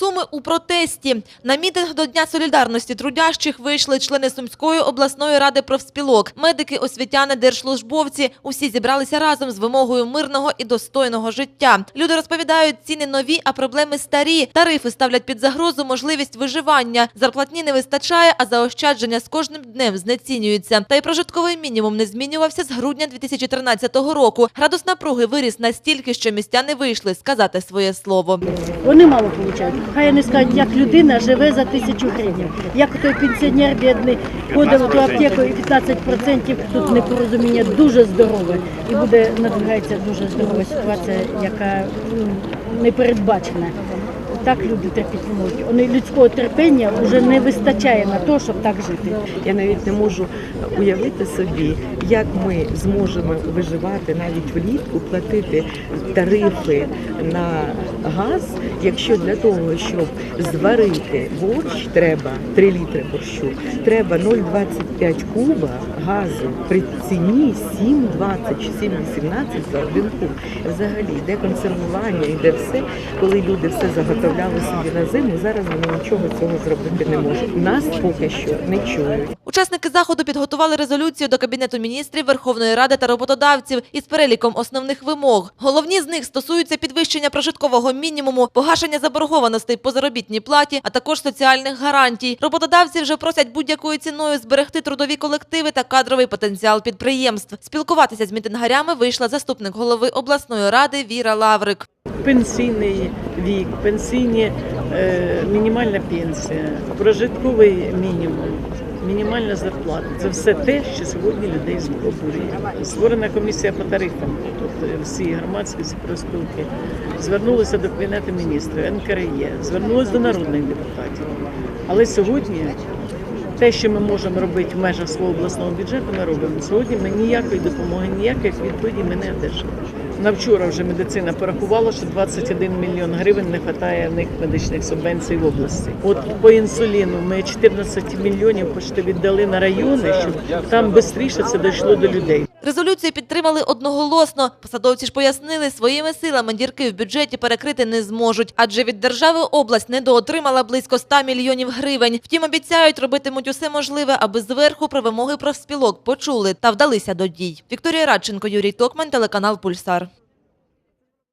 Суми у протесті. На мітинг до Дня солідарності трудящих вийшли члени Сумської обласної ради профспілок, медики, освітяни, держслужбовці. Усі зібралися разом з вимогою мирного і достойного життя. Люди розповідають, ціни нові, а проблеми старі. Тарифи ставлять під загрозу можливість виживання. Зарплатні не вистачає, а заощадження з кожним днем знецінюються. Та й прожитковий мінімум не змінювався з грудня 2013 року. Градус напруги виріс настільки, що містяни вийшли сказати своє слово. Вони мало получають. Хай вони скажуть, як людина живе за тисячу гривень. Як той пенсіонер бідний ходив ту аптеку і 15% тут непорозуміння дуже здорове. І буде надвигається дуже здорова ситуація, яка непередбачена. не передбачена. Так люди можуть. Вони людського терпіння вже не вистачає на те, щоб так жити. Я навіть не можу уявити собі, як ми зможемо виживати навіть влітку, платити тарифи на газ, якщо для того, щоб зварити борщ, треба 3 літри борщу, треба 0,25 куба газу при ціні 7,20 чи 7,18 за один куб. Взагалі йде консервування, йде все, коли люди все заготовляли собі на зиму. Зараз вони нічого цього зробити не можуть. Нас поки що не чують. Учасники заходу підготували резолюцію до Кабінету міністрів Верховної Ради та роботодавців із переліком основних вимог. Головні з них стосуються підвищення прожиткового мінімуму, погашення заборгованостей по заробітній платі, а також соціальних гарантій. Роботодавці вже просять будь-якою ціною зберегти трудові колективи та кадровий потенціал підприємств. Спілкуватися з мітингарями вийшла заступник голови обласної ради Віра Лаврик. Пенсійний вік, пенсійні, е, мінімальна пенсія, прожитковий мінімум, мінімальна зарплата. Це все те, що сьогодні людей обурює. Створена комісія по тарифам. Е, всі громадські всі профспілки звернулися до Кабінету міністрів, НКРЄ, звернулися до народних депутатів. Але сьогодні те, що ми можемо робити в межах свого обласного бюджету, ми робимо. Сьогодні ми ніякої допомоги, ніяких відповідей ми не одержали. На вчора вже медицина порахувала, що 21 мільйон гривень не вистачає них медичних субвенцій в області. От по інсуліну ми 14 мільйонів почти віддали на райони, щоб там швидше це дійшло до людей. Резолюцію підтримали одноголосно. Посадовці ж пояснили, своїми силами дірки в бюджеті перекрити не зможуть, адже від держави область недоотримала близько 100 мільйонів гривень. Втім, обіцяють, робитимуть усе можливе, аби зверху про вимоги профспілок почули та вдалися до дій. Вікторія Радченко, Юрій Токман, телеканал Пульсар.